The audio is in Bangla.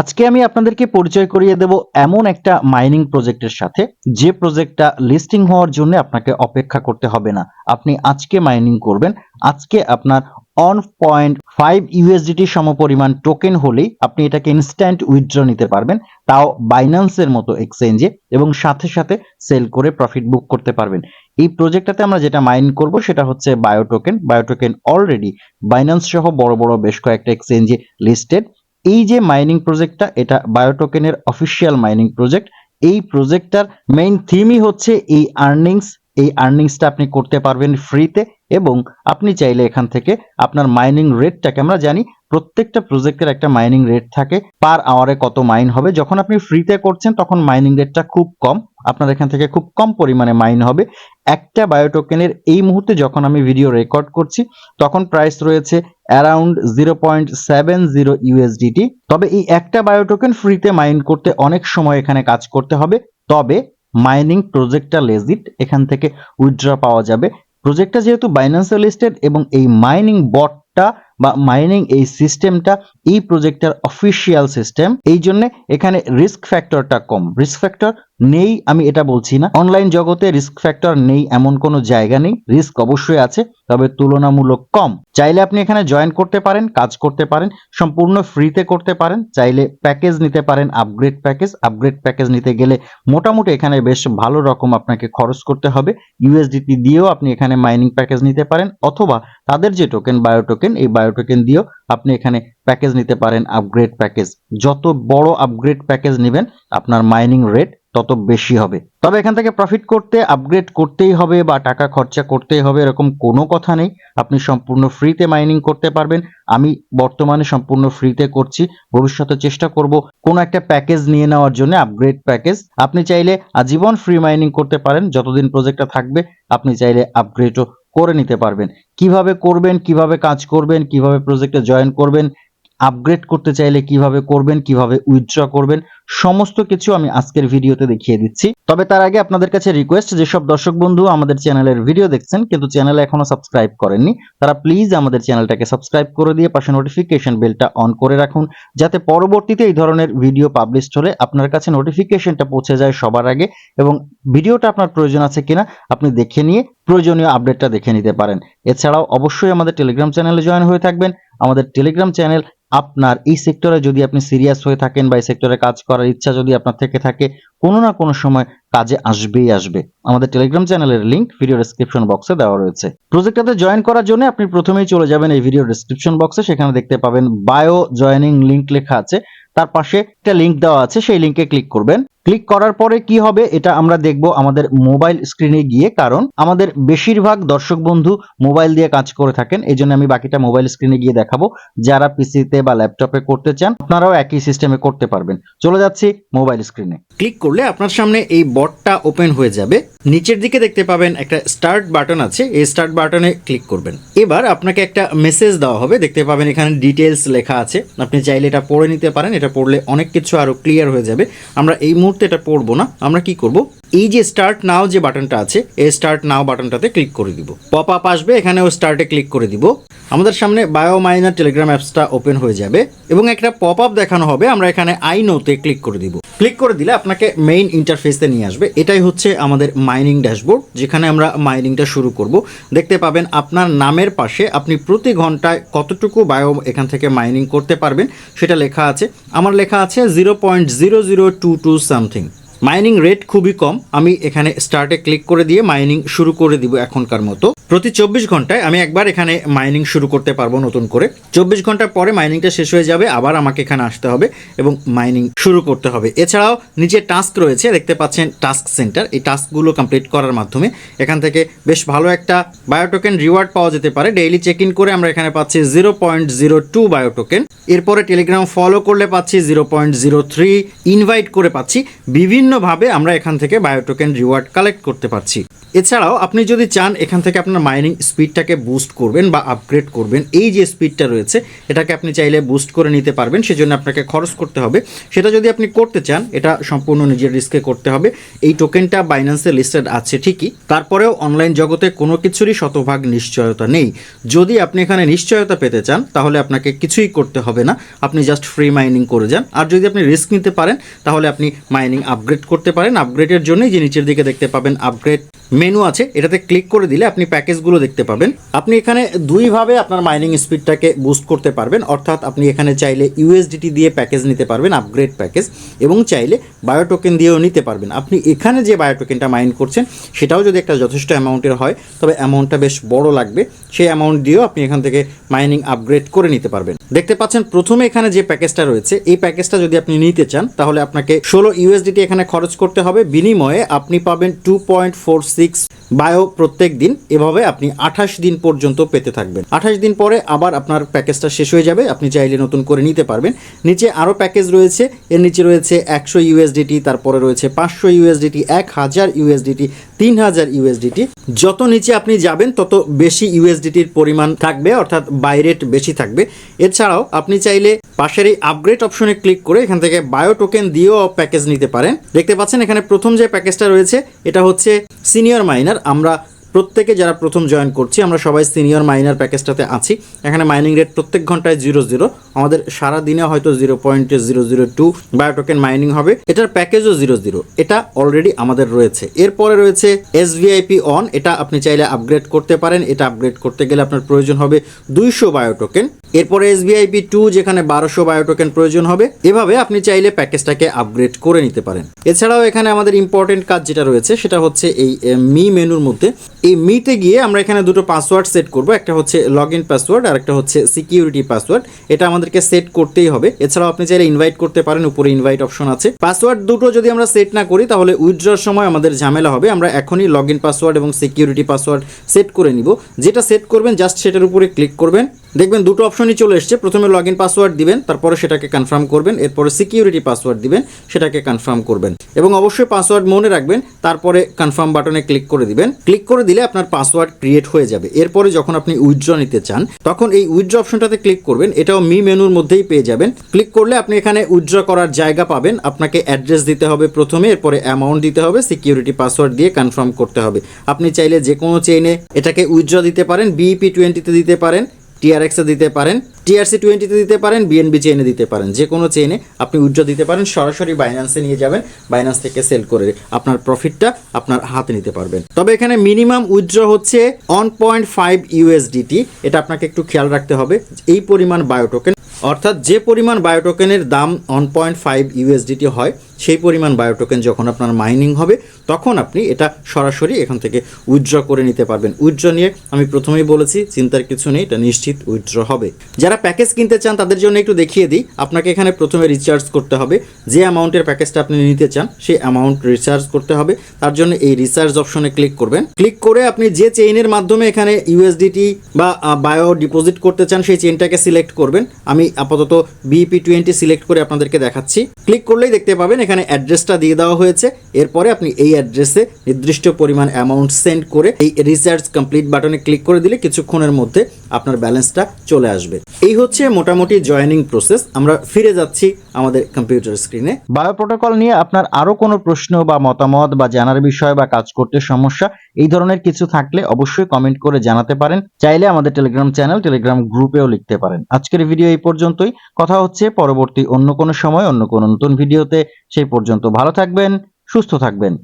আজকে আমি আপনাদেরকে পরিচয় করিয়ে দেব এমন একটা মাইনিং প্রজেক্টের সাথে, যে প্রজেক্টটা লিস্টিং হওয়ার জন্য আপনাকে অপেক্ষা করতে হবে না। আপনি আজকে মাইনিং করবেন। আজকে আপনার অন পয়েন্ট ফাইভ ইউএসডিটি সমপরিমাণ টোকেন হলেই আপনি এটাকে ইনস্ট্যান্ট উইথড্র নিতে পারবেন। তাও বাইন্যান্সের মতো এক্সচেঞ্জে এবং সাথে সাথে সেল করে প্রফিট বুক করতে পারবেন। এই প্রজেক্টটাতে আমরা যেটা মাইন করব সেটা হচ্ছে বায়োটোকেন বায়োটোকেন অলরেডি বাইন্যান্স সহ বড় বড় বেশ কয়েকটা এক্সচেঞ্জে লিস্টেড এই যে মাইনিং প্রজেক্টটা এটা বায়োটোকেনের অফিসিয়াল মাইনিং প্রজেক্ট এই প্রজেক্টটার মেইন থিমই হচ্ছে এই আর্নিংস এই আর্নিংসটা আপনি করতে পারবেন ফ্রিতে এবং আপনি চাইলে এখান থেকে আপনার মাইনিং রেটটাকে আমরা জানি প্রত্যেকটা প্রজেক্টের একটা মাইনিং রেট থাকে। পার আওয়ারে কত মাইন হবে? যখন আপনি ফ্রিতে করছেন, তখন মাইনিং রেটটা খুব কম। আপনার এখান থেকে খুব কম পরিমাণে মাইন হবে। একটা বায়োটোকেনের এই মুহূর্তে যখন আমি ভিডিও রেকর্ড করছি, তখন প্রাইস রয়েছে around zero point seven zero USDT তবে এই একটা বায়োটোকেন ফ্রিতে মাইন করতে অনেক সময় এখানে কাজ করতে হবে। তবে মাইনিং প্রজেক্টটা লেজিট এখান থেকে উইথড্র পাওয়া যাবে। প্রজেক্টটা যেহেতু বাইন্যান্সে লিস্টেড এবং এই মাইনিং বটটা বা মাইনিং এই সিস্টেমটা এই প্রজেক্টের অফিসিয়াল সিস্টেম এই জন্য এখানে রিস্ক ফ্যাক্টরটা কম। রিস্ক ফ্যাক্টর নেই, আমি এটা বলছি না। অনলাইন জগতে রিস্ক ফ্যাক্টর নেই এমন কোনো জায়গা নেই। রিস্ক অবশ্যই আছে, তবে তুলনামূলক কম। চাইলে আপনি এখানে জয়েন করতে পারেন, কাজ করতে পারেন, সম্পূর্ণ ফ্রিতে করতে পারেন। চাইলে প্যাকেজ নিতে পারেন আপগ্রেড প্যাকেজ আপগ্রেড প্যাকেজ নিতে গেলে মোটামুটি এখানে বেশ ভালো রকম আপনাকে খরচ করতে হবে। ইউএসডিটি দিয়েও আপনি এখানে মাইনিং প্যাকেজ নিতে পারেন, অথবা তাদের যে টোকেন বায়ো টোকেন এই বায়ো টোকেন দিয়েও আপনি এখানে প্যাকেজ নিতে পারেন আপগ্রেড প্যাকেজ যত বড় আপগ্রেড প্যাকেজ নেবেন, আপনার মাইনিং রেট তত বেশি হবে। তবে এখান থেকে প্রফিট করতে আপগ্রেড করতেই হবে বা টাকা খরচা করতেই হবে এরকম কোনো কথা নেই। আপনি সম্পূর্ণ ফ্রিতে মাইনিং করতে পারবেন। আমি বর্তমানে সম্পূর্ণ ফ্রিতে করছি। ভবিষ্যতে চেষ্টা করব কোনো একটা প্যাকেজ নিয়ে নেওয়ার জন্য আপগ্রেড প্যাকেজ আপনি চাইলে আজীবন ফ্রি মাইনিং করতে পারেন। যতদিন প্রজেক্টটা থাকবে, আপনি চাইলে আপগ্রেডও করে নিতে পারবেন। কীভাবে করবেন, কীভাবে কাজ করবেন, কীভাবে প্রজেক্টে জয়েন করবেন আপগ্রেড করতে চাইলে কীভাবে করবেন, কীভাবে উইথড্র করবেন সমস্ত কিছু আমি আজকের ভিডিওতে দেখিয়ে দিচ্ছি। তবে তার আগে আপনাদের কাছে রিকোয়েস্ট যেসব দর্শক বন্ধু আমাদের চ্যানেলের ভিডিও দেখছেন, কিন্তু চ্যানেলে এখনও সাবস্ক্রাইব করেননি, তারা প্লিজ আমাদের চ্যানেলটাকে সাবস্ক্রাইব করে দিয়ে পাশে নোটিফিকেশন বেলটা অন করে রাখুন, যাতে পরবর্তীতে এই ধরনের ভিডিও পাবলিশ হলে আপনার কাছে নোটিফিকেশনটা পৌঁছে যায় সবার আগে এবং ভিডিওটা আপনার প্রয়োজন আছে কিনা আপনি দেখে নিয়ে প্রয়োজনীয় আপডেটটা দেখে নিতে পারেন। এছাড়াও অবশ্যই আমাদের টেলিগ্রাম চ্যানেলে জয়েন হয়ে থাকবেন। আমাদের টেলিগ্রাম চ্যানেল আপনার এই সেক্টরে যদি আপনি সিরিয়াস হয়ে থাকেন বা এই সেক্টরে কাজ করার ইচ্ছা যদি আপনার থেকে থাকে, কোনো না কোনো সময় কাজে আসবেই আসবে। আমাদের টেলিগ্রাম চ্যানেলের লিঙ্ক ভিডিও ডিসক্রিপশন বক্সে দেওয়া রয়েছে। প্রজেক্টটাতে জয়েন করার জন্য আপনি প্রথমেই চলে যাবেন এই ভিডিও ডিসক্রিপশন বক্সে সেখানে দেখতে পাবেন বায়ো জয়নিং লিঙ্ক লেখা আছে। তার পাশে একটা লিঙ্ক দেওয়া আছে, সেই লিঙ্কে ক্লিক করবেন। ক্লিক করার পরে কি হবে এটা আমরা দেখব আমাদের মোবাইল স্ক্রিনে গিয়ে, কারণ আমাদের বেশিরভাগ দর্শক বন্ধু মোবাইল দিয়ে কাজ করে থাকেন এই জন্য আমি বাকিটা মোবাইল স্ক্রিনে গিয়ে দেখাবো, যারা পিসিতে বা ল্যাপটপে করতে চান, আপনারাও একই সিস্টেমে করতে পারবেন। চলে যাচ্ছি মোবাইল স্ক্রিনে ক্লিক করলে আপনার সামনে এই বটটা ওপেন হয়ে যাবে। নিচের দিকে দেখতে পাবেন একটা স্টার্ট বাটন আছে। এই স্টার্ট বাটনে ক্লিক করবেন। এবার আপনাকে একটা মেসেজ দেওয়া হবে। দেখতে পাবেন এখানে ডিটেলস লেখা আছে। আপনি চাইলে এটা পড়ে নিতে পারেন। এটা পড়লে অনেক কিছু আরও ক্লিয়ার হয়ে যাবে। আমরা এই মুহূর্তে এটা পড়ব না। আমরা কি করব? এই যে স্টার্ট নাও যে বাটনটা আছে, এই স্টার্ট নাও বাটনটাতে ক্লিক করে দিব। পপ আপ আসবে। এখানেও স্টার্টে ক্লিক করে দিব। আমাদের সামনে বায়ো মাইনার টেলিগ্রাম অ্যাপসটা ওপেন হয়ে যাবে এবং একটা পপ আপ দেখানো হবে। আমরা এখানে আই নোতে ক্লিক করে দিব। ক্লিক করে দিলে আপনাকে মেইন ইন্টারফেসে নিয়ে আসবে। এটাই হচ্ছে আমাদের মাইনিং ড্যাশবোর্ড যেখানে আমরা মাইনিংটা শুরু করব। দেখতে পাবেন আপনার নামের পাশে আপনি প্রতি ঘন্টায় কতটুকু বায়ো এখান থেকে মাইনিং করতে পারবেন, সেটা লেখা আছে। আমার লেখা আছে zero point zero zero two two something mining rate খুবই কম। আমি এখানে স্টার্টে ক্লিক করে দিয়ে মাইনিং শুরু করে দিব এখনকার মতো। প্রতি চব্বিশ ঘন্টায় আমি একবার এখানে মাইনিং শুরু করতে পারব নতুন করে। চব্বিশ ঘণ্টা পরে মাইনিংটা শেষ হয়ে যাবে, আবার আমাকে এখানে আসতে হবে এবং মাইনিং শুরু করতে হবে। এছাড়াও নিচে টাস্ক রয়েছে, দেখতে পাচ্ছেন টাস্ক সেন্টার এই টাস্কগুলো কমপ্লিট করার মাধ্যমে এখান থেকে বেশ ভালো একটা বায়োটোকেন রিওয়ার্ড পাওয়া যেতে পারে। ডেইলি চেক ইন করে আমরা এখানে পাচ্ছি zero point zero two bio token এরপরে টেলিগ্রাম ফলো করলে পাচ্ছি zero point zero three invite করে পাচ্ছি বিভিন্নভাবে আমরা এখান থেকে বায়োটোকেন রিওয়ার্ড কালেক্ট করতে পারছি। এছাড়াও আপনি যদি চান এখান থেকে আপনার মাইনিং স্পিডটাকে বুস্ট করবেন বা আপগ্রেড করবেন, এই যে স্পিডটা রয়েছে, এটাকে আপনি চাইলে বুস্ট করে নিতে পারবেন, সেজন্য আপনাকে খরচ করতে হবে। সেটা যদি আপনি করতে চান, এটা সম্পূর্ণ নিজের রিস্কে করতে হবে। এই টোকেনটা বাইন্যান্সে লিস্টেড আছে ঠিকই, তারপরেও অনলাইন জগতে কোনো কিছুরই শতভাগ নিশ্চয়তা নেই। যদি আপনি এখানে নিশ্চয়তা পেতে চান, তাহলে আপনাকে কিছুই করতে হবে না, আপনি জাস্ট ফ্রি মাইনিং করে যান। আর যদি আপনি রিস্ক নিতে পারেন, তাহলে আপনি মাইনিং আপগ্রেড করতে পারেন। আপগ্রেডের জন্যই যে নিচের দিকে দেখতে পাবেন আপগ্রেড মেনু আছে, এটাতে ক্লিক করে দিলে আপনি প্যাকেজগুলো দেখতে পাবেন। আপনি এখানে দুইভাবে আপনার মাইনিং স্পিডটাকে বুস্ট করতে পারবেন, অর্থাৎ আপনি এখানে চাইলে ইউএসডিটি দিয়ে প্যাকেজ নিতে পারবেন আপগ্রেড প্যাকেজ এবং চাইলে বায়োটোকেন দিয়েও নিতে পারবেন। আপনি এখানে যে বায়োটোকেনটা মাইন করছেন, সেটাও যদি একটা যথেষ্ট অ্যামাউন্টের হয়, তবে অ্যামাউন্টটা বেশ বড় লাগবে। সেই অ্যামাউন্ট দিয়েও আপনি এখান থেকে মাইনিং আপগ্রেড করে নিতে পারবেন। দেখতে পাচ্ছেন, প্রথমে এখানে যে প্যাকেজটা রয়েছে, এই প্যাকেজটা যদি আপনি নিতে চান, তাহলে আপনাকে ষোলো ইউএসডিটি এখানে খরচ করতে হবে। বিনিময়ে আপনি পাবেন two point four six bio প্রত্যেক দিন, এভাবে আপনি আঠাশ দিন পর্যন্ত পেতে থাকবেন। আঠাশ দিন পরে আবার আপনার প্যাকেজটা শেষ হয়ে যাবে, আপনি চাইলে নতুন করে নিতে পারবেন। নিচে আরও প্যাকেজ রয়েছে, এর নিচে রয়েছে একশো ইউএসডিটি, তারপরে রয়েছে পাঁচশো ইউএসডিটি, এক হাজার ইউএসডিটি, তিন হাজার ইউএসডিটি। যত নিচে আপনি যাবেন, তত বেশি ইউএসডিটির পরিমাণ থাকবে, অর্থাৎ বাইরেট বেশি থাকবে। এছাড়াও আপনি চাইলে পাশের এই আপগ্রেড অপশনে ক্লিক করে এখান থেকে বায়ো টোকেন দিয়েও প্যাকেজ নিতে পারেন। দেখতে পাচ্ছেন এখানে প্রথম যে প্যাকেজটা রয়েছে, এটা হচ্ছে সিনিয়র মাইনার আমরা প্রত্যেকে যারা প্রথম জয়েন করছি, আমরা সবাই সিনিয়র মাইনার প্যাকেজটাতে আছি। এখানে মাইনিং রেট প্রত্যেক ঘন্টায় জিরো জিরো আমাদের সারা দিনে হয়তো zero point zero zero two bio token mining হবে। এটার প্যাকেজও জিরো জিরো এটা অলরেডি আমাদের রয়েছে। এরপরে রয়েছে এস ভিআইপি অন এটা আপনি চাইলে আপগ্রেড করতে পারেন। এটা আপগ্রেড করতে গেলে আপনার প্রয়োজন হবে দুইশো বায়োটোকেন এরপরে এস ভিআইপি টু যেখানে বারোশো বায়োটোকেন প্রয়োজন হবে, এভাবে আপনি চাইলে প্যাকেজটাকে আপগ্রেড করে নিতে পারেন। এছাড়াও এখানে আমাদের ইম্পর্টেন্ট কাজ যেটা রয়েছে, সেটা হচ্ছে এই মি মেনুর মধ্যে। এই মিতে গিয়ে আমরা এখানে দুটো পাসওয়ার্ড সেট করব, একটা হচ্ছে লগ ইন পাসওয়ার্ড আর একটা হচ্ছে সিকিউরিটি পাসওয়ার্ড এটা আমাদেরকে সেট করতেই হবে। এছাড়াও আপনি চাইলে ইনভাইট করতে পারেন, উপরে ইনভাইট অপশন আছে। পাসওয়ার্ড দুটো যদি আমরা সেট না করি, তাহলে উইথড্রর সময় আমাদের ঝামেলা হবে। আমরা এখনই লগ ইন পাসওয়ার্ড এবং সিকিউরিটি পাসওয়ার্ড সেট করে নিব। যেটা সেট করবেন জাস্ট সেটার উপরে ক্লিক করবেন। দেখবেন দুটো অপশনই চলে এসছে, প্রথমে লগ ইন পাসওয়ার্ড দিবেন, তারপরে সেটাকে কনফার্ম করবেন, এরপরে সিকিউরিটি পাসওয়ার্ড দিবেন, সেটাকে কনফার্ম করবেন। এবং অবশ্যই পাসওয়ার্ড মনে রাখবেন, তারপরে কনফার্ম বাটনে ক্লিক করে দিবেন। ক্লিক করে দিলে আপনার পাসওয়ার্ড ক্রিয়েট হয়ে যাবে। এরপরে যখন আপনি উইথড্র নিতে চান, তখন এই উইথড্র অপশনটাতে ক্লিক করবেন, এটাও মি মেনুর মধ্যেই পেয়ে যাবেন। ক্লিক করলে আপনি এখানে উইথড্র করার জায়গা পাবেন, আপনাকে অ্যাড্রেস দিতে হবে প্রথমে, এরপরে অ্যামাউন্ট দিতে হবে সিকিউরিটি পাসওয়ার্ড দিয়ে কনফার্ম করতে হবে। আপনি চাইলে যে কোনো চেইনে এটাকে উইথড্র দিতে পারেন বিইপি টোয়েন্টিতে দিতে পারেন টিআরএক্সে দিতে পারেন টিআরসি টোয়েন্টিতে দিতে পারেন বিএনবি চেইনে দিতে পারেন। যে কোনো চেইনে আপনি উইথড্র দিতে পারেন, সরাসরি বাইন্যান্সে নিয়ে যাবেন বাইন্যান্স থেকে সেল করে আপনার প্রফিটটা আপনার হাতে নিতে পারবেন। তবে এখানে মিনিমাম উইথড্র হচ্ছে ওয়ান পয়েন্ট ফাইভ ইউএসডিটি এটা আপনাকে একটু খেয়াল রাখতে হবে। এই পরিমাণ বায়োটোকেন অর্থাৎ যে পরিমাণ বায়োটোকেনের দাম ওয়ান পয়েন্ট ফাইভ ইউএসডিটি হয় সেই পরিমাণ বায়োটোকেন যখন আপনার মাইনিং হবে, তখন আপনি এটা সরাসরি এখান থেকে উইথড্র করে নিতে পারবেন। উইথড্র নিয়ে আমি প্রথমেই বলেছি, চিন্তার কিছু নেই, এটা নিশ্চিত উইথড্র হবে। যারা প্যাকেজ কিনতে চান, তাদের জন্য একটু দেখিয়ে দিই, আপনাকে এখানে প্রথমে রিচার্জ করতে হবে। যে অ্যামাউন্টের প্যাকেজটা আপনি নিতে চান, সেই অ্যামাউন্ট রিচার্জ করতে হবে। তার জন্য এই রিচার্জ অপশনে ক্লিক করবেন। ক্লিক করে আপনি যে চেইনের মাধ্যমে এখানে ইউএসডিটি বা বায়ো ডিপোজিট করতে চান, সেই চেইনটাকে সিলেক্ট করবেন। আমি আপাতত বিপি টোয়েন্টি সিলেক্ট করে আপনাদেরকে দেখাচ্ছি। ক্লিক করলেই দেখতে পাবেন এখানে অ্যাড্রেসটা দিয়ে দেওয়া হয়েছে। এরপরে আপনি এই অ্যাড্রেসে নির্দিষ্ট পরিমাণ অ্যামাউন্ট সেন্ড করে এই রিচার্জ কমপ্লিট বাটনে ক্লিক করে দিলে কিছুক্ষণের মধ্যে আপনার ব্যালেন্সটা চলে আসবে। এই হচ্ছে মোটামুটি জয়েনিং প্রসেস আমরা ফিরে যাচ্ছি আমাদের কম্পিউটার স্ক্রিনে বায়ো প্রোটোকল নিয়ে আপনার আরও কোনো প্রশ্ন বা মতামত বা জানার বিষয় বা কাজ করতে সমস্যা, এই ধরনের কিছু থাকলে অবশ্যই কমেন্ট করে জানাতে পারেন। চাইলে আমাদের টেলিগ্রাম চ্যানেল টেলিগ্রাম গ্রুপেও লিখতে পারেন। আজকের ভিডিও এই পর্যন্তই। কথা হচ্ছে পরবর্তী অন্য কোনো সময়, অন্য কোনো নতুন ভিডিওতে সেই পর্যন্ত ভালো থাকবেন, সুস্থ থাকবেন।